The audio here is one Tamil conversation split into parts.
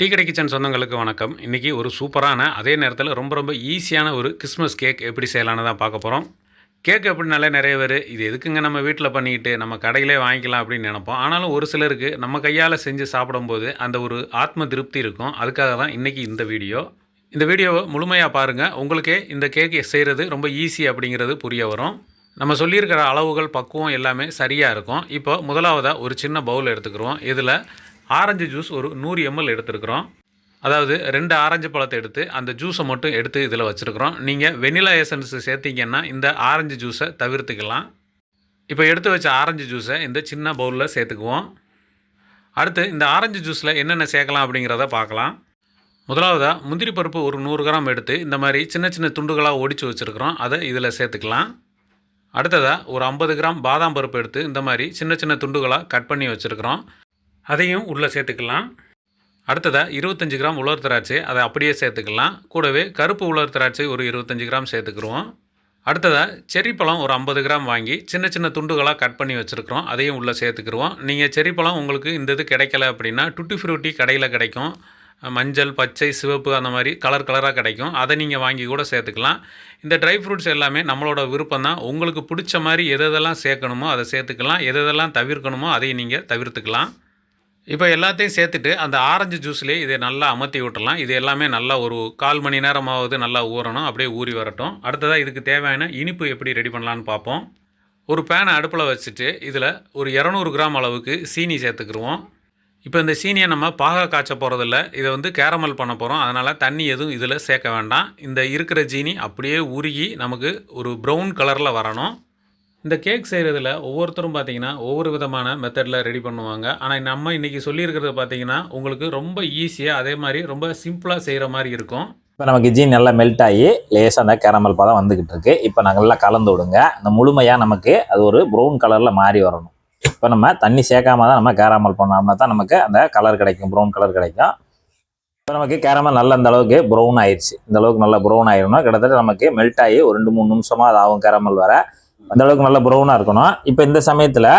டீ கடை கிச்சன் சொந்தங்களுக்கு வணக்கம். இன்றைக்கி ஒரு சூப்பரான அதே நேரத்தில் ரொம்ப ரொம்ப ஈஸியான ஒரு கிறிஸ்மஸ் கேக் எப்படி செய்யலான்னு தான் பார்க்க போகிறோம் கேக் எப்படினாலே நிறைய பேர் இது எதுக்குங்க நம்ம வீட்டில் பண்ணிக்கிட்டு நம்ம கடையிலே வாங்கிக்கலாம் அப்படின்னு நினப்போம். ஆனாலும் ஒரு சிலருக்கு நம்ம கையால் செஞ்சு சாப்பிடும்போது அந்த ஒரு ஆத்ம திருப்தி இருக்கும். அதுக்காக தான் இன்றைக்கி இந்த வீடியோ. இந்த வீடியோவை முழுமையாக பாருங்கள் உங்களுக்கே இந்த கேக் செய்கிறது ரொம்ப ஈஸி அப்படிங்கிறது புரிய வரும். நம்ம சொல்லியிருக்கிற அளவுகள் பக்குவம் எல்லாமே சரியாக இருக்கும். இப்போ முதலாவதாக ஒரு சின்ன பவுல் எடுத்துக்கிறோம் இதில் ஆரஞ்சு ஜூஸ் ஒரு நூறு எம்எல் எடுத்துருக்குறோம். அதாவது ரெண்டு ஆரஞ்சு பழத்தை எடுத்து அந்த ஜூஸை மட்டும் எடுத்து இதில் வச்சுருக்குறோம். நீங்கள் வெனிலா எசன்ஸ் சேர்த்திங்கன்னா இந்த ஆரஞ்சு ஜூஸை தவிர்த்துக்கலாம். இப்போ எடுத்து வச்ச ஆரஞ்சு ஜூஸை இந்த சின்ன பவுலில் சேர்த்துக்குவோம். அடுத்து இந்த ஆரஞ்சு ஜூஸில் என்னென்ன சேர்க்கலாம் அப்படிங்கிறத பார்க்கலாம். முதலாவதாக முந்திரி பருப்பு ஒரு நூறு கிராம் எடுத்து இந்த மாதிரி சின்ன சின்ன துண்டுகளாக ஒடிச்சு வச்சுருக்குறோம். அதை இதில் சேர்த்துக்கலாம். அடுத்ததாக ஒரு ஐம்பது கிராம் பாதாம் பருப்பு எடுத்து இந்த மாதிரி சின்ன சின்ன துண்டுகளாக கட் பண்ணி வச்சுருக்குறோம். அதையும் உள்ளே சேர்த்துக்கலாம். அடுத்ததாக இருபத்தஞ்சி கிராம் உலர் திராட்சை அதை அப்படியே சேர்த்துக்கலாம். கூடவே கருப்பு உலர் திராட்சை ஒரு இருபத்தஞ்சி கிராம் சேர்த்துக்கிறோம் அடுத்ததாக செரி பழம் ஒரு ஐம்பது கிராம் வாங்கி சின்ன சின்ன துண்டுகளாக கட் பண்ணி வச்சுருக்குறோம். அதையும் உள்ளே சேர்த்துக்கிறோம் நீங்கள் செரி பழம் உங்களுக்கு இந்த இது கிடைக்கல அப்படின்னா டுட்டி ஃப்ரூட்டி கடையில் கிடைக்கும். மஞ்சள் பச்சை சிவப்பு அந்த மாதிரி கலர் கலராக கிடைக்கும். அதை நீங்கள் வாங்கி கூட சேர்த்துக்கலாம். இந்த ட்ரை ஃப்ரூட்ஸ் எல்லாமே நம்மளோட விருப்பம் தான். உங்களுக்கு பிடிச்ச மாதிரி எதெல்லாம் சேர்க்கணுமோ அதை சேர்த்துக்கலாம். எதெல்லாம் தவிர்க்கணுமோ அதையும் நீங்கள் தவிர்த்துக்கலாம். இப்போ எல்லாத்தையும் சேர்த்துட்டு அந்த ஆரஞ்சு ஜூஸ்லேயே இதை நல்லா அமர்த்தி விட்டுலாம் இது எல்லாமே நல்லா ஒரு கால் மணி நேரமாவது நல்லா ஊறணும் அப்படியே ஊறி வரட்டும். அடுத்ததாக இதுக்கு தேவையான இனிப்பு எப்படி ரெடி பண்ணலான்னு பார்ப்போம். ஒரு பேனை அடுப்பில் வச்சுட்டு இதில் ஒரு இரநூறு கிராம் அளவுக்கு சீனி சேர்த்துக்கிருவோம். இப்போ இந்த சீனியை நம்ம பாக காய்ச்ச போகிறதில்ல இதை வந்து கேரமல் பண்ண போகிறோம் அதனால் தண்ணி எதுவும் இதில் சேர்க்க வேண்டாம். இந்த இருக்கிற சீனி அப்படியே உருகி நமக்கு ஒரு ப்ரௌன் கலரில் வரணும். இந்த கேக் செய்கிறதுல ஒவ்வொருத்தரும் பார்த்தீங்கன்னா ஒவ்வொரு விதமான மெத்தடில் ரெடி பண்ணுவாங்க. ஆனால் நம்ம இன்றைக்கி சொல்லியிருக்கிறது பார்த்தீங்கன்னா உங்களுக்கு ரொம்ப ஈஸியாக அதே மாதிரி ரொம்ப சிம்பிளாக செய்கிற மாதிரி இருக்கும். இப்போ நமக்கு ஜீன் நல்லா மெல்ட் ஆகி லேசாக அந்த கேரமல் பதம் வந்துக்கிட்டு இருக்கு. இப்போ நாங்கள் நல்லா கலந்து விடுங்க. அந்த முழுமையாக நமக்கு அது ஒரு ப்ரௌன் கலரில் மாறி வரணும். இப்போ நம்ம தண்ணி சேர்க்காம தான் நம்ம கேரமல் பண்ணோம்னா தான் நமக்கு அந்த கலர் கிடைக்கும் ப்ரௌன் கலர் கிடைக்கும். இப்போ நமக்கு கேரமல் நல்ல அந்த அளவுக்கு ப்ரௌன் ஆயிடுச்சு இந்த அளவுக்கு நல்லா ப்ரௌன் ஆயிடணும் கிட்டத்தட்ட நமக்கு மெல்ட் ஆகி ஒரு ரெண்டு மூணு நிமிஷமாக அது ஆகும் கேரமல் வர. அந்த அளவுக்கு நல்லா ப்ரௌனாக இருக்கணும். இப்போ இந்த சமயத்தில்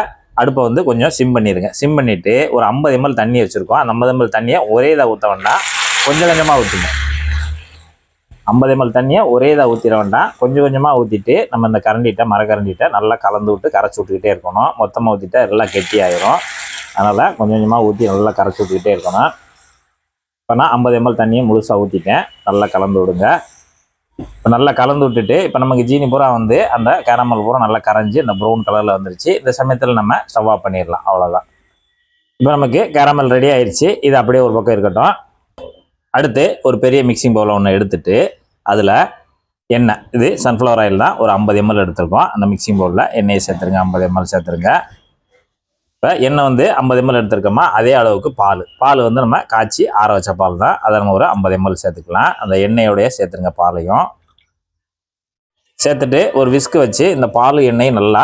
அடுப்பை வந்து கொஞ்சம் சிம் பண்ணிடுங்க. சிம் பண்ணிவிட்டு ஒரு ஐம்பது எம்எல் தண்ணி வச்சுருக்கோம். அந்த ஐம்பது எம்எல் தண்ணியை ஒரே இதாக ஊற்ற வேண்டாம். கொஞ்சம் கொஞ்சமாக ஊற்றுங்க ஐம்பது எம்எல் தண்ணியை ஒரே இதாக ஊற்றிட வேண்டாம். கொஞ்சம் கொஞ்சமாக ஊற்றிட்டு நம்ம இந்த கரண்டிகிட்ட மரக்கரண்டிட்ட நல்லா கலந்து விட்டு கரைச்சி விட்டுக்கிட்டே இருக்கணும். மொத்தமாக ஊற்றிட்டா எல்லாம் கெட்டி ஆயிரும். அதனால் கொஞ்சம் கொஞ்சமாக ஊற்றி நல்லா கரைச்சி விட்டுக்கிட்டே இருக்கணும். இப்போ நான் ஐம்பது எம்எல் தண்ணியை முழுசாக ஊற்றிட்டேன் நல்லா கலந்து விடுங்க. இப்போ நல்லா கலந்து விட்டுட்டு இப்போ நமக்கு ஜீனி பூரா வந்து அந்த கேரமல் பூரா நல்லா கரைஞ்சி அந்த ப்ரௌன் கலரில் வந்துருச்சு. இந்த சமயத்தில் நம்ம ஸ்டவ் ஆஃப் பண்ணிடலாம். அவ்வளோதான் இப்போ நமக்கு கேரமல் ரெடி ஆயிடுச்சு இது அப்படியே ஒரு பக்கம் இருக்கட்டும். அடுத்து ஒரு பெரிய மிக்சிங் பவுல் ஒன்று எடுத்துட்டு அதில் எண்ணெய். இது சன்ஃப்ளவர் ஆயில் தான். ஒரு ஐம்பது எம்எல் எடுத்திருக்கோம். அந்த மிக்சிங் பவுலில் எண்ணெயை சேர்த்துருங்க ஐம்பது எம்எல் சேர்த்துருங்க. இப்போ எண்ணெய் வந்து ஐம்பது எம்எல் எடுத்திருக்கோமா அதே அளவுக்கு பால். பால் வந்து நம்ம காய்ச்சி ஆற வச்ச பால் தான். அதை நம்ம ஒரு ஐம்பது எம்எல் சேர்த்துக்கலாம். அந்த எண்ணெயோடைய சேர்த்துருங்க பாலையும். சேர்த்துட்டு ஒரு விஸ்கு வச்சு இந்த பால் எண்ணெயும் நல்லா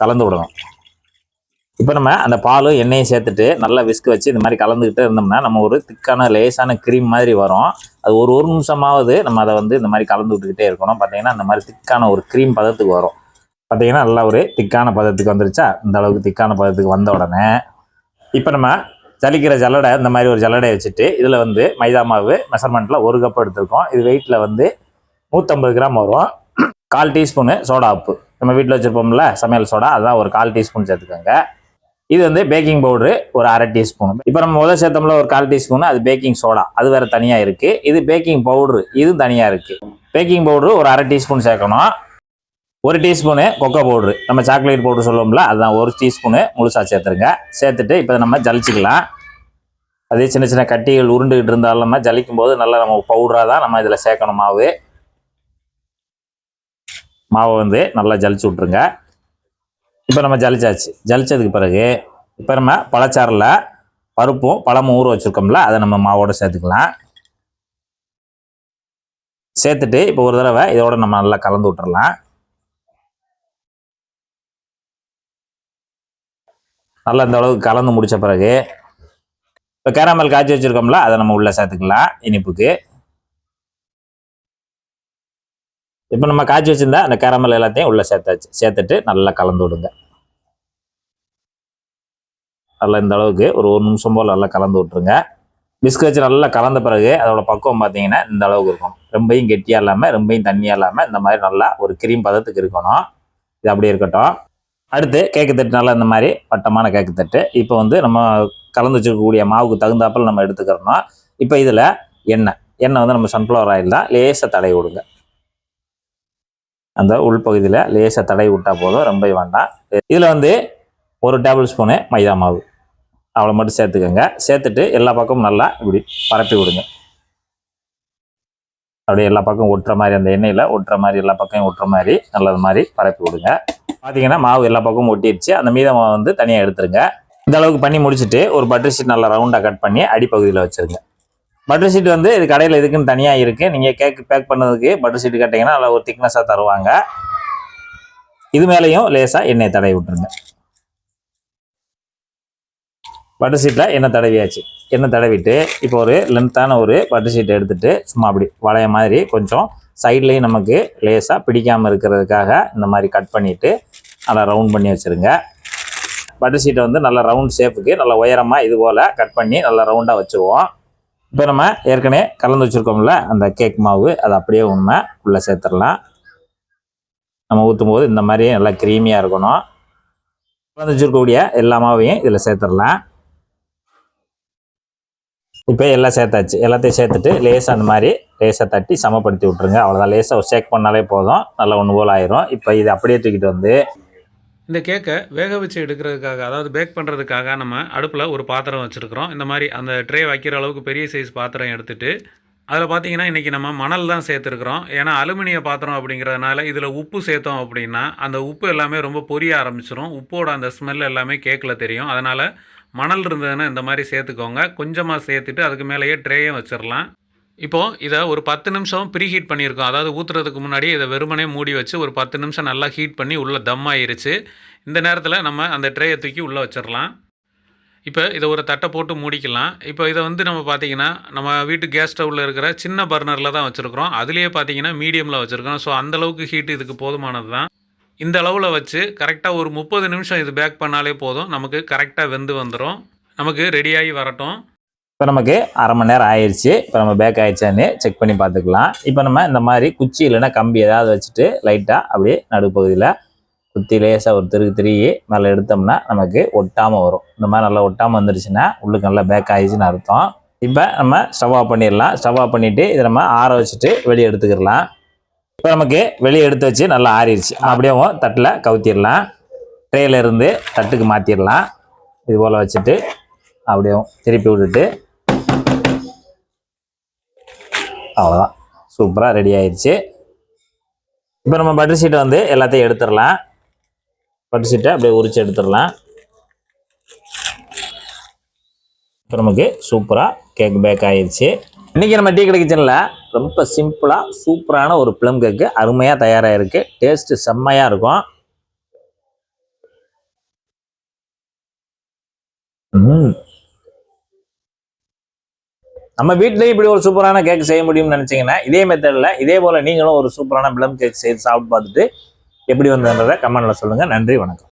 கலந்து விடணும். இப்போ நம்ம அந்த பாலும் எண்ணெயும் சேர்த்துட்டு நல்லா விஸ்க் வச்சு இந்த மாதிரி கலந்துக்கிட்டே இருந்தோம்னா நம்ம ஒரு திக்கான லேசான க்ரீம் மாதிரி வரும். அது ஒரு ஒரு நிமிஷமாவது நம்ம அதை வந்து இந்த மாதிரி கலந்து விட்டுக்கிட்டே இருக்கணும். பார்த்தீங்கன்னா அந்த மாதிரி திக்கான ஒரு க்ரீம் பதத்துக்கு வரும். பார்த்தீங்கன்னா நல்லா ஒரு திக்கான பதத்துக்கு வந்துருச்சா? இந்த அளவுக்கு திக்கான பதத்துக்கு வந்த உடனே இப்போ நம்ம ஜலிக்கிற ஜல்லடை இந்த மாதிரி ஒரு ஜல்லடையை வச்சுட்டு இதில் வந்து மைதா மாவு மெஷர்மெண்ட்டில் ஒரு கப் எடுத்துருக்கோம். இது வெயிட்டில் வந்து நூற்றம்பது கிராம் வரும். கால் டீஸ்பூனு சோடா உப்பு. நம்ம வீட்டில் வச்சுருப்போம்ல சமையல் சோடா அதான் ஒரு கால் டீஸ்பூன் சேர்த்துக்கோங்க. இது வந்து பேக்கிங் பவுடரு ஒரு அரை டீஸ்பூன். இப்போ நம்ம முதல் சேர்த்தோம்ல ஒரு கால் டீஸ்பூன் அது பேக்கிங் சோடா அது வேறு தனியாக இருக்குது இது பேக்கிங் பவுடரு இதுவும் தனியாக இருக்குது பேக்கிங் பவுடரு ஒரு அரை டீஸ்பூன் சேர்க்கணும். ஒரு டீஸ்பூனு கொக்கோ பவுட்ரு. நம்ம சாக்லேட் பவுட்ரு சொல்லுவோம்ல அதுதான் ஒரு டீஸ்பூனு முழுசாக சேர்த்துருங்க. சேர்த்துட்டு இப்போ நம்ம ஜலிச்சிக்கலாம். அதே சின்ன சின்ன கட்டிகள் உருண்டுகிட்டு இருந்தாலும் நம்ம ஜலிக்கும் போது நல்லா நம்ம பவுடராக தான் நம்ம இதில் சேர்க்கணும் மாவு. மாவை வந்து நல்லா ஜலிச்சு விட்ருங்க இப்போ நம்ம ஜலிச்சாச்சு. ஜலிச்சதுக்கு பிறகு இப்போ நம்ம பழச்சாறில் பருப்பும் பழமும் ஊற வச்சுருக்கோம்ல அதை நம்ம மாவோட சேர்த்துக்கலாம். சேர்த்துட்டு இப்போ ஒரு தடவை இதோட நம்ம நல்லா கலந்து விட்டுறலாம். நல்லா இந்த அளவுக்கு கலந்து முடித்த பிறகு இப்போ கேரமல் காய்ச்சி வச்சுருக்கோம்ல அதை நம்ம உள்ளே சேர்த்துக்கலாம் இனிப்புக்கு. இப்போ நம்ம காய்ச்சி வச்சுருந்தா அந்த கேரமல் எல்லாத்தையும் உள்ளே சேர்த்தாச்சு சேர்த்துட்டு நல்லா கலந்து விடுங்க. நல்லா இந்த அளவுக்கு ஒரு ஒரு நிமிஷம் போல் நல்லா கலந்து விட்ருங்க பிஸ்கட் வச்சு நல்லா கலந்த பிறகு அதோட பக்குவம் பார்த்தீங்கன்னா இந்த அளவுக்கு இருக்கும். ரொம்பையும் கெட்டியாக இல்லாமல் ரொம்பையும் தண்ணியாக இல்லாமல் இந்த மாதிரி நல்லா ஒரு கிரீம் பதத்துக்கு இருக்கணும். இது அப்படி இருக்கட்டும். அடுத்து கேக்கு தட்டு நல்லா இந்த மாதிரி வட்டமான கேக்கு தட்டு. இப்போ வந்து நம்ம கலந்து வச்சுருக்கக்கூடிய மாவுக்கு தகுந்தாப்பில் நம்ம எடுத்துக்கிறோம் இப்போ இதில் எண்ணெய். எண்ணெய் வந்து நம்ம சன்ஃப்ளவர் ஆயில் தான். லேசாக தடை விடுங்க. அந்த உள்பகுதியில் லேசாக தடை விட்டால் போதும். ரொம்ப வேண்டாம். இதில் வந்து ஒரு டேபிள் ஸ்பூனு மைதா மாவு. அவ்வளோ மட்டும் சேர்த்துக்கோங்க. சேர்த்துட்டு எல்லா பக்கமும் நல்லா இப்படி பரப்பி விடுங்க. அப்படியே எல்லா பக்கம் ஒட்டுற மாதிரி அந்த எண்ணெயில் ஒட்டுற மாதிரி எல்லா பக்கம் ஒட்டுற மாதிரி நல்லது மாதிரி பரப்பி விடுங்க. பார்த்தீங்கன்னா மாவு எல்லா பக்கமும் ஒட்டிடுச்சு அந்த மீத மாவு வந்து தனியாக எடுத்துருங்க. இந்த அளவுக்கு பண்ணி முடிச்சுட்டு ஒரு பட்டர் ஷீட் நல்லா ரவுண்டாக கட் பண்ணி அடிப்பகுதியில் வச்சுருங்க. பட்டர் ஷீட் வந்து இது கடையில் இதுக்குன்னு தனியாக இருக்குது நீங்கள் கேக் பேக் பண்ணதுக்கு பட்டர் ஷீட் கட்டிங்கன்னா நல்லா ஒரு திக்னஸாக தருவாங்க. இது மேலேயும் லேசாக எண்ணெய் தடவி விட்டுருங்க. பட்டர் ஷீட்டில் எண்ணெய் தடவியாச்சு. எண்ணெய் தடவிட்டு இப்போ ஒரு லென்த்தான ஒரு பட்டர் ஷீட் எடுத்துகிட்டு சும்மா அப்படி வளைய மாதிரி கொஞ்சம் சைட்லேயும் நமக்கு லேசாக பிடிக்காமல் இருக்கிறதுக்காக இந்த மாதிரி கட் பண்ணிவிட்டு நல்லா ரவுண்ட் பண்ணி வச்சுருங்க. பட்டர் ஷீட்டை வந்து நல்லா ரவுண்ட் ஷேப்புக்கு நல்லா உயரமாக இது போல் கட் பண்ணி நல்லா ரவுண்டாக வச்சுருவோம். இப்போ நம்ம ஏற்கனவே கலந்து வச்சுருக்கோம்ல அந்த கேக் மாவு அதை அப்படியே உண்மை. உள்ளே சேர்த்துடலாம். நம்ம ஊற்றும் போது இந்த மாதிரியே நல்லா க்ரீமியாக இருக்கணும். கலந்து வச்சுருக்கக்கூடிய எல்லா மாவையும் இதில் சேர்த்துடலாம். இப்போ எல்லாம் சேர்த்தாச்சு. எல்லாத்தையும் சேர்த்துட்டு லேசாக அந்த மாதிரி லேசாக தட்டி சமப்படுத்தி விட்ருங்க அவ்வளோதான் லேசாக ஷேக் பண்ணாலே போதும். நல்லா ஒன்று போல் ஆயிரும். இப்போ இது அப்படியே தூக்கிட்டு வந்து இந்த கேக்கை வேக வச்சு எடுக்கிறதுக்காக அதாவது பேக் பண்ணுறதுக்காக நம்ம அடுப்பில் ஒரு பாத்திரம் வச்சுருக்கிறோம். இந்த மாதிரி அந்த ட்ரே வைக்கிற அளவுக்கு பெரிய சைஸ் பாத்திரம் எடுத்துகிட்டு அதில் பார்த்தீங்கன்னா இன்றைக்கி நம்ம மணல் தான் சேர்த்துருக்குறோம். ஏன்னா அலுமினிய பாத்திரம் அப்படிங்கிறதுனால இதில் உப்பு சேர்த்தோம் அப்படின்னா அந்த உப்பு எல்லாமே ரொம்ப பொரிய ஆரம்பிச்சிரும். உப்போட அந்த ஸ்மெல் எல்லாமே கேக்கில் தெரியும். அதனால் மணல் இருந்ததுன்னா இந்த மாதிரி சேர்த்துக்கோங்க. கொஞ்சமாக சேர்த்துட்டு அதுக்கு மேலேயே ட்ரேயும் வச்சிடலாம் இப்போது இதை ஒரு பத்து நிமிஷம் ப்ரீ ஹீட் பண்ணியிருக்கோம். அதாவது ஊற்றுறதுக்கு முன்னாடி இதை வெறுமனே மூடி வச்சு ஒரு பத்து நிமிஷம் நல்லா ஹீட் பண்ணி உள்ளே தம் ஆயிருச்சு. இந்த நேரத்தில் நம்ம அந்த ட்ரேயை தூக்கி உள்ளே வச்சிடலாம் இப்போ இதை ஒரு தட்டை போட்டு மூடிக்கலாம். இப்போ இதை வந்து நம்ம பார்த்தீங்கன்னா நம்ம வீட்டு கேஸ் ஸ்டவ்வில் இருக்கிற சின்ன பர்னரில் தான் வச்சுருக்கிறோம். அதுலேயே பார்த்தீங்கன்னா மீடியமில் வச்சுருக்கோம் ஸோ அந்தளவுக்கு ஹீட் இதுக்கு போதுமானது தான். இந்த அளவில் வச்சு கரெக்டாக ஒரு முப்பது நிமிஷம் இது பேக் பண்ணாலே போதும். நமக்கு கரெக்டாக வெந்து வந்துடும் நமக்கு ரெடியாகி வரட்டும். இப்போ நமக்கு அரை மணி நேரம் ஆயிடுச்சு இப்போ நம்ம பேக் ஆயிடுச்சான்னு செக் பண்ணி பார்த்துக்கலாம். இப்போ நம்ம இந்த மாதிரி குச்சி இல்லைன்னா கம்பி ஏதாவது வச்சுட்டு லைட்டாக அப்படியே நடுப்பகுதியில் குத்தி லேசாக ஒரு திருக்கு திருகி மேலே எடுத்தோம்னா நமக்கு ஒட்டாமல் வரும். இந்த மாதிரி நல்லா ஒட்டாமல் வந்துருச்சுன்னா உள்ளுக்கு நல்லா பேக் ஆயிடுச்சுன்னு அர்த்தம். இப்போ நம்ம ஸ்டவ் ஆஃப் பண்ணிடலாம். ஸ்டவ் ஆஃப் பண்ணிவிட்டு இதை நம்ம ஆற வச்சுட்டு வெளியே எடுத்துக்கிடலாம் இப்போ நமக்கு வெளியே எடுத்து வச்சு நல்லா ஆறிடுச்சு. அப்படியே தட்டில் கவுத்திடலாம். ட்ரேல தட்டுக்கு மாற்றிடலாம் இது போல் வச்சுட்டு அப்படியே திருப்பி விட்டுட்டு அவ்வளோதான் சூப்பராக ரெடி ஆயிடுச்சு இப்போ நம்ம பட்டர் ஷீட்டை வந்து எல்லாத்தையும் எடுத்துடலாம். பட்டர் ஷீட்டை அப்படியே உரிச்சு எடுத்துடலாம். இப்போ நமக்கு சூப்பராக கேக் பேக் ஆயிடுச்சு இன்றைக்கி நம்ம டீ கடை கிச்சனில் ரொம்ப சிம்பிளாக சூப்பரான ஒரு ப்ளம் கேக்கு அருமையாக தயாராக இருக்குது டேஸ்ட்டு செம்மையாக இருக்கும். ம். நம்ம வீட்லயே இப்படி ஒரு சூப்பரான கேக் செய்ய முடியும்னு நினச்சிங்கன்னா இதே மெத்தடில் இதே போல் நீங்களும் ஒரு சூப்பரான ப்ளம் கேக் செய்து சாப்பிட்டு பார்த்துட்டு எப்படி வந்ததுன்றதை கமெண்டில் சொல்லுங்கள் நன்றி வணக்கம்.